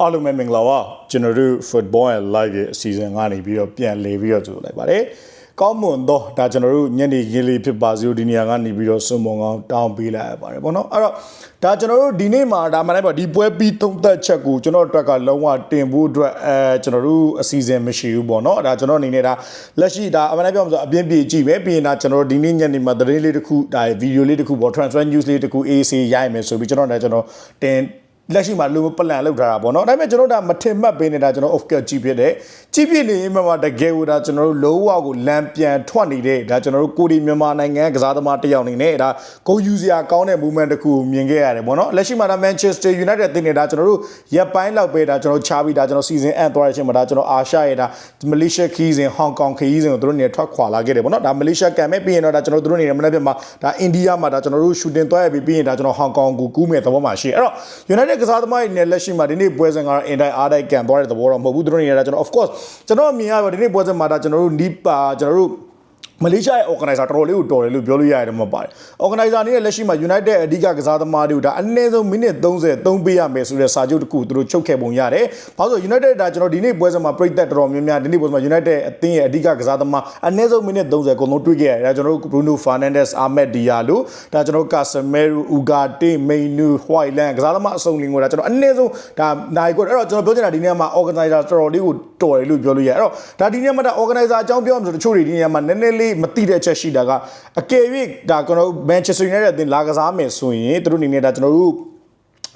အားလုံးပဲမင်္ဂလာပါကျွန်တော်တို့ football and live ရဲ့အစီအစဉ်ကနေပြီးတော့ပြန်လေပြီးတော့ကြိုလိုက်ပါတယ်ကောင်းမွန်တော့ဒါကျွန်တော်တို့ညနေခင်းလေးဖြစ်ပါစီဒီနေရာကနေပြီးတော့စွန်မွန်ကောင်းတောင်းပေးလိုက်ရပါတယ်ပေါ့နော်အဲ့တော့ဒါကျွန်တော်တို့ဒီနေ့မှာဒါမှလည်းပေါ့ဒီပွဲပြီးသုံးသက်ချက်ကိုကျွန်တော်တို့အတွက်ကလုံးဝတင်ဖို့အတွက်အဲကျွန်တော်တို့အစီအစဉ်မရှိဘူးပေါ့နော်ဒါကျွန်တော်အနေနဲ့ဒါလက်ရှိဒါအမှန်တမ်းပြောမှဆိုအပြင်းပြေကြည့်ပဲပြီးရင်ဒါကျွန်တော်တို့ဒီနေ့ညနေမှာသတင်းလေးတစ်ခုဒါဗီဒီယိုလေးတစ်ခုပေါ့ transfer news လေးတစ်ခု AC ရိုက်မယ်ဆိုပြီးကျွန်တော်လည်းကျွန်တော်တင် လက်ရှိမှာလူပလန်လောက်ထားတာပေါ့နော်ဒါပေမဲ့ကျွန်တော်တို့ဒါမထင်မှတ်ပေးနေတာကျွန်တော် off cut ကြည့်ဖြစ်တယ်ကြည့်ဖြစ်နေရင်မှတကယ်ကိုဒါကျွန်တော်တို့လုံးဝကိုလမ်းပြန်ထွက်နေတဲ့ဒါကျွန်တော်တို့ကိုဒီမြန်မာနိုင်ငံကစားသမားတစ်ယောက်နေနဲ့ဒါဂိုးယူစရာကောင်းတဲ့ movement တစ်ခုကိုမြင်ခဲ့ရတယ်ပေါ့နော်လက်ရှိမှာဒါ Manchester United တင်နေတာကျွန်တော်တို့ရက်ပိုင်းလောက်ပဲဒါကျွန်တော်ချားပြီးဒါကျွန်တော် season end သွားတဲ့အချိန်မှာဒါကျွန်တော်အာရှရဲ့ဒါ Malaysia ခီးစဉ် Hong Kong ခီးစဉ်ကိုတို့နေထွက်ခွာလာခဲ့တယ်ပေါ့နော်ဒါ Malaysia ကံမဲ့ပြီးရင်တော့ဒါကျွန်တော်တို့နေမနေ့ပြမှာဒါ India မှာဒါကျွန်တော်တို့ shooting သွားရပြီးပြီးရင်ဒါကျွန်တော် Hong Kong ကိုကူးမဲ့သဘောမှာရှိအဲ့တော့ United ကစားသမားတွေနဲ့လက်ရှိမှာဒီနေ့ပွဲစဉ်ကတော့ in die အားတိုက်ကန်သွားတဲ့သဘောတော့မဟုတ်ဘူးတို့နေရတာကျွန်တော် of course ကျွန်တော်မြင်ရပါဒီနေ့ပွဲစဉ်မှာဒါကျွန်တော်တို့ deep ပါကျွန်တော်တို့ မလေးရှားရဲ့ organizer တော်တော်လေးကိုတော်တယ်လို့ပြောလို့ရတယ်မှာပါတယ် organizer အနေနဲ့လက်ရှိမှာ United အဓိကကစားသမားတွေကိုဒါအနည်းဆုံးမိနစ်30သုံးပေးရမယ်ဆိုတဲ့စာချုပ်တစ်ခုသူတို့ချုပ်ခဲ့ပုံရတယ်။ဘာလို့ United ဒါကျွန်တော်ဒီနေ့ပွဲစဉ်မှာပြိသက်တော်တော်များများဒီနေ့ပွဲစဉ်မှာ United အသင်းရဲ့အဓိကကစားသမားအနည်းဆုံးမိနစ်30အကုန်လုံးတွေ့ခဲ့ရတယ်။ဒါကျွန်တော်တို့ Bruno Fernandes, Ahmed Diallo ဒါကျွန်တော်တို့ Casemiro, Ugarte, Mainu, Hoyland ကစားသမားအစုံလင်ကိုဒါကျွန်တော်အနည်းဆုံးဒါနိုင်ကိုအဲ့တော့ကျွန်တော်ပြောချင်တာဒီနေ့မှာ organizer တော်တော်လေးကိုတော်တယ်လို့ပြောလို့ရတယ်။အဲ့တော့ဒါဒီနေ့မှာဒါ organizer အကြောင်းပြောမှဆိုတချို့တွေဒီနေ့မှာနည်းနည်းလေးမသိတဲ့ချက်ရှိတာကအကယ်၍ဒါကျွန်တော် Manchester United အသင်းလာကစားမယ်ဆိုရင်သူတို့အနေနဲ့ဒါကျွန်တော်တို့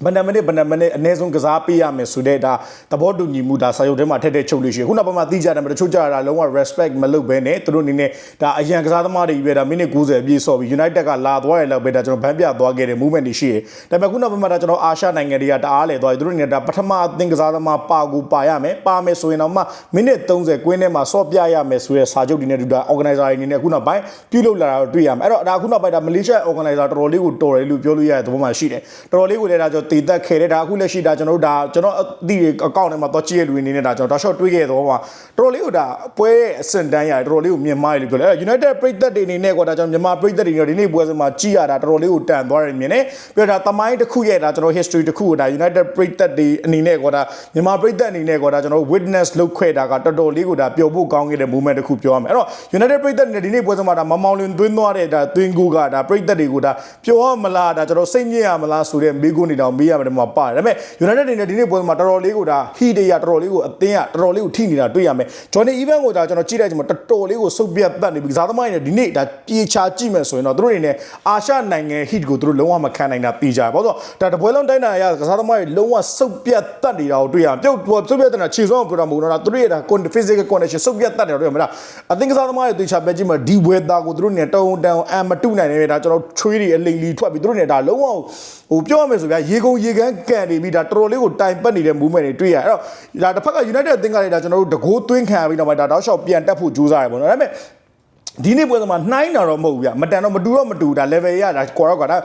ဘယ်နှမိနစ်ဘယ်နှမိနစ်အနည်းဆုံးကစားပေးရမယ်ဆိုတဲ့ဒါသဘောတူညီမှုဒါစာရုပ်ထဲမှာထည့်တဲ့ချုပ်လို့ရှိရင်ခုနောက်ပိုင်းမှာသိကြတယ်မတချို့ကြတာလုံးဝ respect မလုပ်ဘဲနဲ့သူတို့အနေနဲ့ဒါအရန်ကစားသမားတွေပဲဒါမိနစ်90အပြည့်ဆော့ပြီး United ကလာသွားရလောက်ပဲဒါကျွန်တော်ဗန်းပြသွားခဲ့တဲ့ movement တွေရှိတယ်ဒါပေမဲ့ခုနောက်ပိုင်းမှာဒါကျွန်တော်အာရှနိုင်ငံတွေကတအားလေသွားတယ်သူတို့အနေနဲ့ဒါပထမအသင်းကစားသမားပါကူပါရမယ်ပါမယ်ဆိုရင်တော့မှမိနစ်30ကွင်းထဲမှာဆော့ပြရမယ်ဆိုတဲ့စာချုပ်တွေနဲ့တူတာ organizer တွေအနေနဲ့ခုနောက်ပိုင်းပြုလုပ်လာတာတော့တွေ့ရမယ်အဲ့တော့ဒါခုနောက်ပိုင်းဒါမလေးရှား organizer တော်တော်လေးကိုတော်တယ်လို့ပြောလို့ရတဲ့သဘောမှရှိတယ်တော်တော်လေးကိုလည်းဒါကျွန်တော်တည်သက်ခဲ့တယ်ဒါအခုလက်ရှိဒါကျွန်တော်တို့ဒါကျွန်တော်အသည့်အကောင့်ထဲမှာတော့ကြည့်ရလူအနေနဲ့ဒါကျွန်တော်ဒါ short တွေးခဲ့တော့မှာတော်တော်လေးကိုဒါပွဲရဲ့အဆင့်တန်းရတယ်တော်တော်လေးကိုမြင်မိုက်လို့ပြောတယ်အဲ့ United ပြည်သက်တွေအနေနဲ့ကွာဒါကျွန်တော်မြန်မာပြည်သက်တွေနေဒီနေ့ပွဲစဉ်မှာကြည့်ရတာတော်တော်လေးကိုတန်သွားတယ်မြင်တယ်ပြီးတော့ဒါတမိုင်းတစ်ခုရဲ့ဒါကျွန်တော် history တစ်ခုကိုဒါ United ပြည်သက်တွေအနေနဲ့ကွာဒါမြန်မာပြည်သက်အနေနဲ့ကွာဒါကျွန်တော် witness လုပ်ခွဲတာကတော်တော်လေးကိုဒါပျော်ဖို့ကောင်းခဲ့တဲ့ moment တစ်ခုပြောရမယ်အဲ့တော့ United ပြည်သက်တွေဒီနေ့ပွဲစဉ်မှာဒါမမောင်လင်သွင်းသွားတဲ့ဒါသွင်းကူကဒါပြည်သက်တွေကိုဒါပျော်ရမလားဒါကျွန်တော်စိတ်ညစ်ရမလားဆိုတဲ့မိကုန်းနေတော့မေးရမယ်မှာပါတယ်ဒါပေမဲ့ United အနေနဲ့ဒီနေ့ပွဲမှာတော်တော်လေးကိုဒါ heat တွေရတော်တော်လေးကိုအသင်းကတော်တော်လေးကိုထိနေတာတွေ့ရမယ် Johnny Evans ကိုဒါကျွန်တော်ကြည့်လိုက်ချိန်မှာတော်တော်လေးကိုစုပ်ပြတ်တတ်နေပြီကစားသမားတွေနဲ့ဒီနေ့ဒါပြေချာကြည့်မယ်ဆိုရင်တော့သူတို့အနေနဲ့အာရှနိုင်ငံ heat ကိုသူတို့လုံးဝမခံနိုင်တာသိကြတယ်ဘာလို့ဆိုတော့ဒါတပွဲလုံးတိုင်းတာရကစားသမားတွေလုံးဝစုပ်ပြတ်တတ်နေတာကိုတွေ့ရပြုတ်စုပ်ပြတ်တဲ့ခြေစွမ်းကိုပြောတာမဟုတ်တော့သူတို့ရဲ့ဒါ physical condition စုပ်ပြတ်တတ်နေတာတွေ့ရမှာဒါအသင်းကစားသမားတွေသိချာပဲကြည့်မှာဒီ weather ကိုသူတို့အနေနဲ့တုံတန်အမတူနိုင်နေတယ်ဒါကျွန်တော်ချွေးတွေအလိမ်လီထွက်ပြီးသူတို့အနေနဲ့ဒါလုံးဝဟိုပြောရမယ်ဆိုဗျာရေကုန်ရေကန်းကန်နေပြီးဒါတော်တော်လေးကိုတိုင်ပတ်နေတဲ့ movement တွေတွေ့ရအဲ့တော့ဒါတစ်ဖက်က United အသင်းကလည်းဒါကျွန်တော်တို့တကိုးသွင်းခံရပြီးတော့မှဒါတောက်လျှောက်ပြန်တက်ဖို့ကြိုးစားရပေါ့နော်ဒါပေမဲ့ဒီနေ့ပွဲသမားနှိုင်းတာတော့မဟုတ်ဘူးဗျမတန်တော့မတူတော့မတူဒါ level ရဒါကွာတော့ကွာဒါ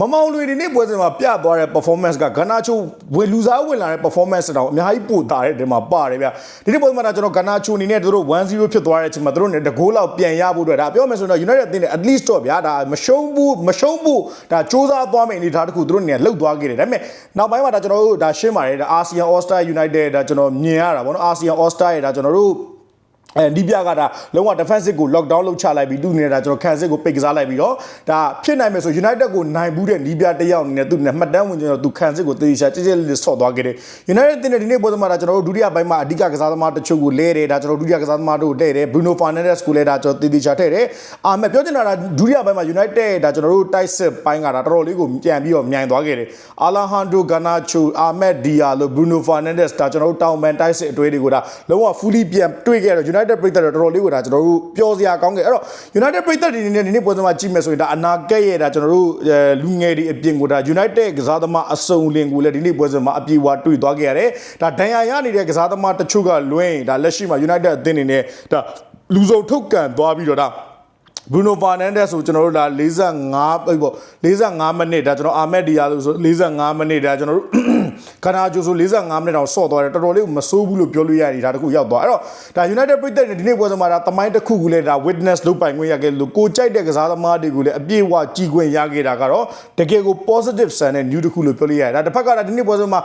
မမောင်လွေဒီနေ့ပွဲစဉ်မှာပြသွားတဲ့ performance ကဂနာချိုဝင်လူစားဝင်လာတဲ့ performance တောင်အများကြီးပိုတာတဲ့ဒီမှာပါတယ်ဗျဒီနေ့ပွဲမှာကျွန်တော်ဂနာချိုအနေနဲ့တို့1-0ဖြစ်သွားတဲ့အချိန်မှာတို့နဲ့တကိုးလောက်ပြန်ရဖို့အတွက်ဒါပြောမယ်ဆိုတော့ United အသင်းနဲ့ at least တော့ဗျာဒါမရှုံးဘူးမရှုံးဘူးဒါစူးစမ်းသွားမယ့်အနေအထားတစ်ခုတို့နဲ့လှုပ်သွားခဲ့တယ်ဒါပေမဲ့နောက်ပိုင်းမှာဒါကျွန်တော်တို့ဒါရှင်းပါတယ်ဒါ ASEAN All Star United ဒါကျွန်တော်မြင်ရတာဗောနော် ASEAN All Star ရဲ့ဒါကျွန်တော်တို့ အဲဒီပြကဒါလုံးဝ defensive ကို lockdown လုပ်ချလိုက်ပြီးသူနေတာကျွန်တော်ခံစစ်ကိုပိတ်ကစားလိုက်ပြီးတော့ဒါဖြစ်နိုင်မယ်ဆို United ကိုနိုင်ဘူးတဲ့နီးပြတယောက်အနေနဲ့သူနဲ့မှတ်တမ်းဝင်ကျွန်တော်သူခံစစ်ကိုတေးချာကြည်ကြည်လေးဆော့သွားခဲ့တယ် United တင်တဲ့ဒီနေ့ပွဲသမားဒါကျွန်တော်တို့ဒုတိယပိုင်းမှာအဓိကကစားသမားတချို့ကိုလဲတယ်ဒါကျွန်တော်ဒုတိယကစားသမားတို့တဲ့တယ် Bruno Fernandes ကိုလည်းဒါကျွန်တော်တေးသေးချာထည့်တယ်အာမဲ့ပြောချင်တာကဒုတိယပိုင်းမှာ United ဒါကျွန်တော်တို့တိုက်စစ်ပိုင်းကဒါတော်တော်လေးကိုပြန်ပြီးတော့မြိုင်သွားခဲ့တယ် Alejandro Garnacho Ahmed Diallo Bruno Fernandes ဒါကျွန်တော်တို့တောင်ပန်တိုက်စစ်အတွေ့တွေကိုဒါလုံးဝ fully ပြန်တွေ့ခဲ့တော့ United ပြည်သက်တော်တော်လေးကိုဒါကျွန်တော်တို့ပျော်စရာကောင်းခဲ့အဲ့တော့ United ပြည်သက်တွေအနေနဲ့ဒီနေ့ပွဲစဉ်မှာကြည့်မယ်ဆိုရင်ဒါအနာဂတ်ရဲ့ဒါကျွန်တော်တို့လူငယ်တွေအပြင်ကိုဒါ United ကစားသမားအစုံလင်ကိုလည်းဒီနေ့ပွဲစဉ်မှာအပြေဝါတွေ့သွားခဲ့ရတယ်ဒါဒဏ်ရာရနေတဲ့ကစားသမားတချို့ကလွင်းဒါလက်ရှိမှာ United အသင်းအနေနဲ့ဒါလူစုံထုတ်ကန်သွားပြီးတော့ဒါ Bruno Fernandes ဆိုကျွန်တော်တို့ဒါ45ပေါ့45မိနစ်ဒါကျွန်တော်အာမက်ဒီယာလို့ဆို45မိနစ်ဒါကျွန်တော်တို့ ခနာဂျိုဆို45မိနစ်တောင်ဆော့သွားတယ်တော်တော်လေးကိုမဆိုးဘူးလို့ပြောလို့ရတယ်ဒါတခုရောက်သွားအဲ့တော့ဒါ United ပြည်သက်နေဒီနေ့ပွဲစဉ်မှာဒါတမိုင်းတစ်ခုခုလဲဒါ witness လုပ်ပိုင်ခွင့်ရခဲ့လို့ကိုကြိုက်တဲ့ကစားသမားတွေကိုလည်းအပြည့်အဝကြည်ခွင့်ရခဲ့တာကတော့တကယ်ကို positive ဆန်တဲ့ new တစ်ခုလို့ပြောလို့ရတယ်ဒါတစ်ဖက်ကဒါဒီနေ့ပွဲစဉ်မှာ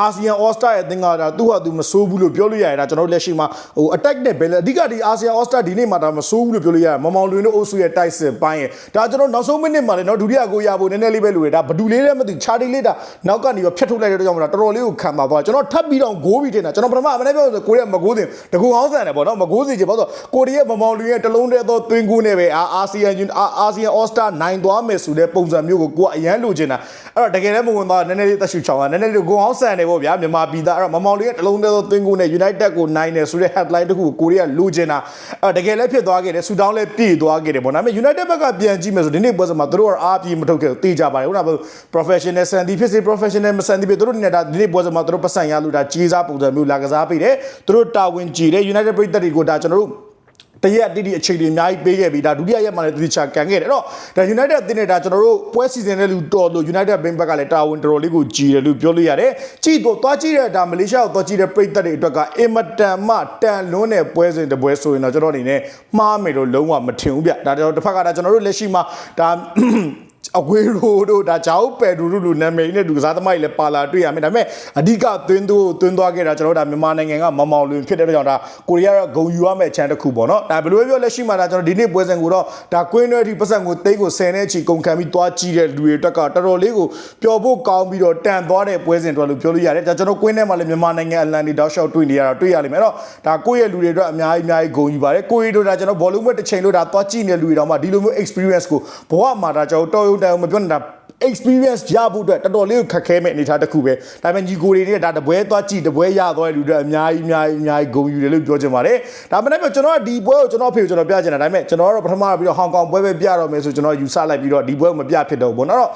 အာဆီယံ All Star ရဲ့အသင်းကဒါသူ့ဟာသူမဆိုးဘူးလို့ပြောလို့ရတယ်ဒါကျွန်တော်တို့လက်ရှိမှာဟို attack နဲ့ဘယ်လဲအဓိကဒီအာဆီယံ All Star ဒီနေ့မှာဒါမဆိုးဘူးလို့ပြောလို့ရတယ်မမောင်လွင်တို့အုပ်စုရဲ့တိုက်စစ်ပိုင်းရဲ့ဒါကျွန်တော်နောက်ဆုံးမိနစ်မှာလည်းနော်ဒုတိယကိုရဖို့နည်းနည်းလေးပဲလိုတယ်ဒါဘဒူလေးလည်းမသိချာတီလေးဒါနောက်ကနေဖြတ်ထုတ်လိုက်တဲ့အတွက်ကြောင့်မလားတော်တော်လေးကိုခံပါသွားကျွန်တော်ထပ်ပြီးတော့ဂိုးပြီးတင်တာကျွန်တော်ပထမအမနဲ့ပြောဆိုကိုရီးယားမဂိုးတင်တကူအောင်ဆန်တယ်ပေါ့နော်မဂိုးစီချင်ပေါ့ဆိုကိုရီးယားမမောင်လွင်ရဲ့တလုံးတည်းသောသွင်းကူးနဲ့ပဲအာအာဆီယံအာဆီယံ All Star နိုင်သွားမယ်ဆိုတဲ့ပုံစံမျိုးကိုကိုကအရန်လိုချင်တာအဲ့တော့တကယ်လည်းမဝင်သွားနည်းနည်းလေးတက်ရှူချောင်းတာနည်းနည်းလေးကိုအောင်ဆန်တယ်ပေါ့ဗျာမြန်မာပြည်သားအဲ့တော့မမောင်လေးရဲ့တလုံးတည်းသောသွင်းကူးနဲ့ United ကိုနိုင်တယ်ဆိုတဲ့ headline တခုကိုကိုရီးယားလိုချင်တာအဲ့တော့တကယ်လည်းဖြစ်သွားခဲ့တယ်ဆူတောင်းလည်းပြည့်သွားခဲ့တယ်ပေါ့ဒါပေမဲ့ United ဘက်ကပြန်ကြည့်မယ်ဆိုဒီနေ့ပွဲစမှာသူတို့ကအားပြေမထုတ်ခဲ့ဘူးတေးကြပါတယ်ဟုတ်လား professional ဆန်ဒီဖြစ်စေ professional မဆန်ဒီဖြစ်သူတို့အနေနဲ့ဒါဒီနေ့ပွဲစမှာသူတို့ပတ်စံရလို့ဒါကြီးစားပုံစံမျိုးလာကစားပေးတယ်သူတို့တာဝန်ကြီးတယ် United ပြည်သက်တွေကိုဒါကျွန်တော်တို့ တရက်တိတိအခြေအနေအများကြီးပေးခဲ့ပြီးဒါဒုတိယရက်မှာလည်းသူချာကန်ခဲ့တယ်အဲ့တော့ဒါ United အသင်းနဲ့ဒါကျွန်တော်တို့ပွဲစီစဉ်တဲ့လူတော်လို့ United ဘင်းဘက်ကလည်းတာဝန်တော်တော်လေးကိုကြီးတယ်လို့ပြောလို့ရတယ်ကြည့်တော့သွားကြည့်တဲ့ဒါမလေးရှားကိုသွားကြည့်တဲ့ပြည်သက်တွေအတွက်ကအင်မတန်မှတန်လွန်းတဲ့ပွဲစဉ်တစ်ပွဲဆိုရင်တော့ကျွန်တော်အနေနဲ့မှားမယ်လို့လုံးဝမထင်ဘူးဗျဒါတော့တစ်ဖက်ကဒါကျွန်တော်တို့လက်ရှိမှာဒါ အဝေးရိုးတို့ဒါဂျောက်ပယ်ဒူတို့လူနာမည်နဲ့လူကစားသမားတွေလည်းပါလာတွေ့ရမယ်ဒါပေမဲ့အဓိကသွင်းသူသွင်းသွားခဲ့တာကျွန်တော်တို့ဒါမြန်မာနိုင်ငံကမမောင်လွင်ဖြစ်တဲ့ကြောင့်ဒါကိုရီးယားကဂုံယူရမယ့်အချမ်းတစ်ခုပေါ့နော်ဒါဘယ်လိုပဲပြောလက်ရှိမှာဒါကျွန်တော်ဒီနေ့ပွဲစဉ်ကိုတော့ဒါကွင်းတွဲထိပတ်စံကိုတိတ်ကို10နဲ့ချီကုန်ခံပြီးသွားကြည့်တဲ့လူတွေအတွက်ကတော်တော်လေးကိုပျော်ဖို့ကောင်းပြီးတော့တန်သွားတဲ့ပွဲစဉ်တွေလို့ပြောလို့ရတယ်ဒါကျွန်တော်ကွင်းထဲမှာလည်းမြန်မာနိုင်ငံအလန်ဒီတောက်လျှောက်တွေ့နေရတာတွေ့ရလိမ့်မယ်အဲ့တော့ဒါကိုယ့်ရဲ့လူတွေအတွက်အများကြီးအများကြီးဂုံယူပါတယ်ကိုရီးတို့ဒါကျွန်တော်ဘောလုံးပွဲတစ်ချိန်လို့ဒါသွားကြည့်နေတဲ့လူတွေတော့မှဒီလိုမျိုး experience ကိုဘဝမှာဒါကျွန်တော်တော်ရုံတန်မပြောနေတာ experience ရဖို့အတွက်တော်တော်လေးကိုခက်ခဲမဲ့အနေအထားတစ်ခုပဲဒါပေမဲ့ညီကိုတွေတွေကဒါတပွဲသွားကြည့်တပွဲရသွားတဲ့လူတွေအများကြီးအများကြီးအများကြီးဂုဏ်ယူတယ်လို့ပြောချင်ပါတယ်ဒါပေမဲ့လည်းကျွန်တော်ကဒီပွဲကိုကျွန်တော်ဖေကိုကျွန်တော်ပြချင်တာဒါပေမဲ့ကျွန်တော်ကတော့ပထမပြီးတော့ဟောင်ကောင်ပွဲပဲပြတော့မယ်ဆိုကျွန်တော်ယူဆလိုက်ပြီးတော့ဒီပွဲကိုမပြဖြစ်တော့ဘူးပေါ့နော်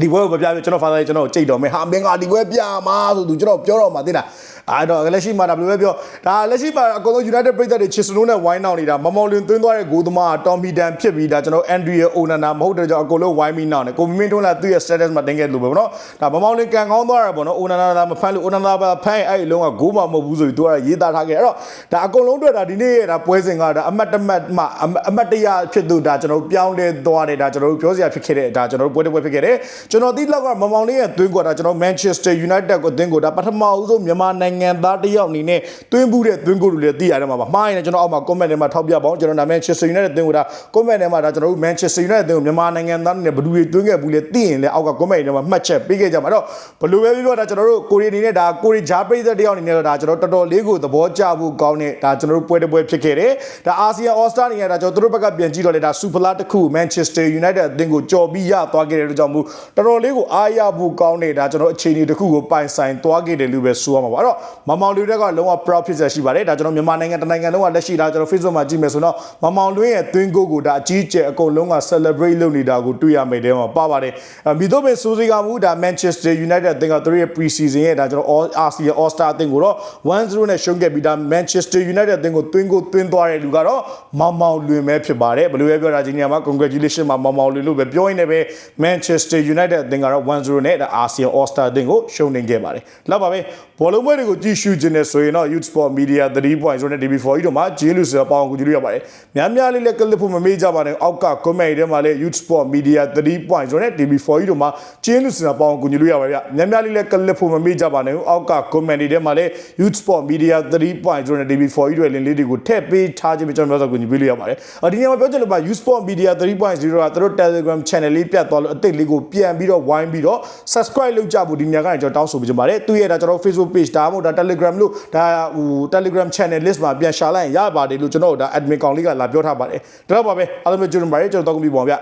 ဒီပွဲကိုမပြပြကျွန်တော်ဖာသာကျွန်တော်ကြိတ်တော်မယ်ဟာမင်းကဒီပွဲပြမှာဆိုသူကျွန်တော်ပြောတော့မှာသိလားအဲ့တော့လက်ရှိမှာဒါဘယ်လိုပဲပြောဒါလက်ရှိမှာအကုန်လုံး United ပြည်သက်တွေချစ်စနိုးနဲ့ဝိုင်းနောက်နေတာမမော်လင်သွင်းသွားတဲ့ဂိုးသမားတော်မီဒန်ဖြစ်ပြီးဒါကျွန်တော် Andrea Onana မဟုတ်တဲ့ကြောင့်အကုန်လုံးဝိုင်းပြီးနောက်နေကိုမင်းတွန်းလာသူ့ရဲ့ status မှာတင်ခဲ့လို့ပဲဗောနော်ဒါမမော်လင်ကန်ကောင်းသွားတာဗောနော် Onana လာမဖမ်းလို့ Onana ပါဖမ်းအဲ့အလုံးကဂိုးမှမဟုတ်ဘူးဆိုပြီးသူကရေးသားထားခဲ့အဲ့တော့ဒါအကုန်လုံးတွေ့တာဒီနေ့ရဲ့ဒါပွဲစဉ်ကဒါအမတ်တမတ်မှအမတ်တရဖြစ်သူဒါကျွန်တော်ပြောင်းလဲသွားတယ်ဒါကျွန်တော်ပြောစရာဖြစ်ခဲ့တဲ့ဒါကျွန်တော်ပွဲတစ်ပွဲဖြစ်ခဲ့တယ်ကျွန်တော်သိလောက်ကမမောင်လေးရဲ့သွင်းကွာဒါကျွန်တော် Manchester United ကိုသွင်းကိုဒါပထမဦးဆုံးမြန်မာနိုင်ငံသားတစ်ယောက်အနေနဲ့သွင်းဘူးတဲ့သွင်းကိုလူတွေသိရတယ်မှာပါမှားရင်ကျွန်တော်အောက်မှာ comment ထဲမှာထောက်ပြပါအောင်ကျွန်တော်နာ Manchester United သွင်းကိုဒါ comment ထဲမှာဒါကျွန်တော်တို့ Manchester United သွင်းကိုမြန်မာနိုင်ငံသားနဲ့ဘယ်သူတွေသွင်းခဲ့ဘူးလဲသိရင်လည်းအောက်က comment ထဲမှာမှတ်ချက်ပေးခဲ့ကြမှာအဲ့တော့ဘယ်လိုပဲပြောဒါကျွန်တော်တို့ကိုရီအနေနဲ့ဒါကိုရီဂျာပိတ်သက်တစ်ယောက်အနေနဲ့ဒါကျွန်တော်တော်တော်လေးကိုသဘောကျဖို့ကောင်းတဲ့ဒါကျွန်တော်တို့ပွဲတစ်ပွဲဖြစ်ခဲ့တယ်ဒါအာဆီယံ All Star နေရာဒါကျွန်တော်တို့ဘက်ကပြန်ကြည့်တော့လေဒါ Super League တစ်ခု Manchester United အသင်းကိုကြော်ပြီးရသွားခဲ့တဲ့အတွက်ကြောင့်မို့တော်တော်လေးကိုအားရဖို့ကောင်းတဲ့ဒါကျွန်တော်အခြေအနေတစ်ခုကိုပိုင်ဆိုင်သွားခဲ့တယ်လို့ပဲဆိုရမှာပါအဲ့တော့မမောင်လူတွေကလုံးဝ proud ဖြစ်စေရှိပါတယ်ဒါကျွန်တော်မြန်မာနိုင်ငံတနိုင်ငံလုံးကလက်ရှိဒါကျွန်တော် Facebook မှာကြည့်မယ်ဆိုတော့မမောင်လွင်းရဲ့သွင်းကိုကိုဒါအကြီးကျယ်အကုန်လုံးက celebrate လုပ်နေတာကိုတွေ့ရမယ်တဲ့မှာပါပါတယ်မိတို့ပဲစိုးစိကမှုဒါ Manchester United အသင်းကသူတို့ရဲ့ pre-season ရဲ့ဒါကျွန်တော် All ASEAN All Star အသင်းကိုတော့1-0နဲ့ရှုံးခဲ့ပြီးဒါ Manchester United အသင်းကိုသွင်းကိုသွင်းသွားတဲ့လူကတော့မောင်မောင်လွင်ပဲဖြစ်ပါတယ်ဘယ်လိုပဲပြောတာဒီနေရာမှာ congratulation မှာမောင်မောင်လွင်လို့ပဲပြောရင်းနဲ့ပဲ Manchester United အသင်းကတော့1-0နဲ့ဒါ ASEAN All Star အသင်းကိုရှုံးနေခဲ့ပါတယ်လောက်ပါပဲ ဘောလုံးပွဲတွေကိုကြည့်ရှုခြင်းနဲ့ဆိုရင်တော့ Youth Sport Media 3.0နဲ့ DB4 ကြီးတို့မှာဂျင်းလူဆိုပေါအောင်ကူကြည့်လို့ရပါတယ်များများလေးလည်းကလစ်ဖို့မမေ့ကြပါနဲ့အောက်က comment ထဲမှာလည်း Youth Sport Media 3.0နဲ့ DB4 ကြီးတို့မှာဂျင်းလူဆိုပေါအောင်ကူကြည့်လို့ရပါတယ်ဗျများများလေးလည်းကလစ်ဖို့မမေ့ကြပါနဲ့အောက်က comment တွေထဲမှာလည်း Youth Sport Media 3.0နဲ့ DB4 ကြီးတို့ရဲ့ link လေးတွေကိုထည့်ပေးထားခြင်းပဲကျွန်တော်ပြောဆိုကူညီပေးလို့ရပါတယ်ဒီနေ့မှာပြောချင်လို့ပါ Youth Sport Media 3.0ကသူတို့ Telegram channel လေးပြတ်သွားလို့အသစ်လေးကိုပြန်ပြီးတော့ဝိုင်းပြီးတော့ subscribe လုပ်ကြဖို့ဒီနေရာကနေကျွန်တော်တောင်းဆိုပေးချင်ပါတယ်သူရဲ့ဒါကျွန်တော် Facebook page ဒါမှမဟုတ်ဒါ Telegram လို့ဒါဟို Telegram channel list မှာပြန်ရှာလိုက်ရင်ရပါတယ်လို့ကျွန်တော်ဒါ admin ကောင်လေးကလာပြောထားပါတယ်ဒါတော့ပါပဲအားလုံးပဲကြိုးတင်ပါတယ်ကျွန်တော်တောင်းပြီးပါဗျ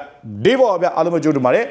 ဒီပေါ်ဗျအားလုံးပဲကြိုးတင်ပါတယ်